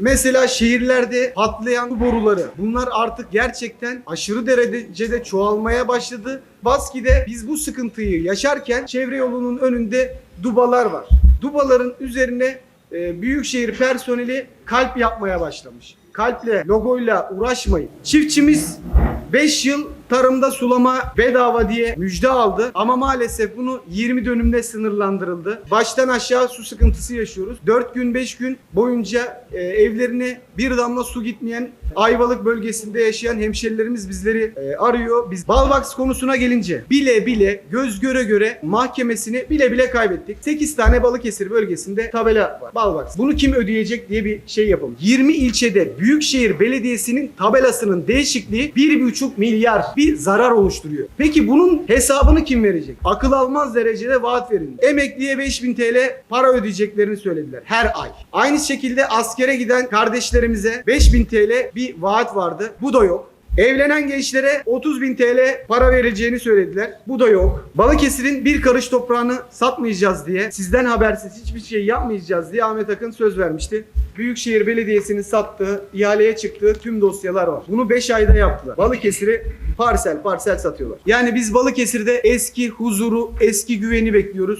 Mesela şehirlerde patlayan boruları. Bunlar artık gerçekten aşırı derecede çoğalmaya başladı. Baski'de biz bu sıkıntıyı yaşarken çevre yolunun önünde dubalar var. Dubaların üzerine e, büyükşehir personeli kalp yapmaya başlamış. Kalple, logoyla uğraşmayın. Çiftçimiz 5 yıl tarımda sulama bedava diye müjde aldı ama maalesef bunu 20 dönümde sınırlandırıldı. Baştan aşağı su sıkıntısı yaşıyoruz. 4 gün 5 gün boyunca e, evlerine bir damla su gitmeyen Ayvalık bölgesinde yaşayan hemşerilerimiz bizleri e, arıyor. Biz Balbox konusuna gelince bile bile göz göre göre mahkemesini bile bile kaybettik. 8 tane Balıkesir bölgesinde tabela var. Balbox. Bunu kim ödeyecek diye bir şey yapalım. 20 ilçede Büyükşehir Belediyesi'nin tabelasının değişikliği 1,5 milyar bir zarar oluşturuyor. Peki bunun hesabını kim verecek? Akıl almaz derecede vaat verildi. Emekliye 5000 TL para ödeyeceklerini söylediler her ay. Aynı şekilde askere giden kardeşlerimize 5000 TL bir vaat vardı. Bu da yok. Evlenen gençlere 30 bin TL para verileceğini söylediler. Bu da yok. Balıkesir'in bir karış toprağını satmayacağız diye, sizden habersiz hiçbir şey yapmayacağız diye Ahmet Akın söz vermişti. Büyükşehir Belediyesi'nin sattığı, ihaleye çıktığı tüm dosyalar var. Bunu 5 ayda yaptılar. Balıkesir'i parsel parsel satıyorlar. Yani biz Balıkesir'de eski huzuru, eski güveni bekliyoruz.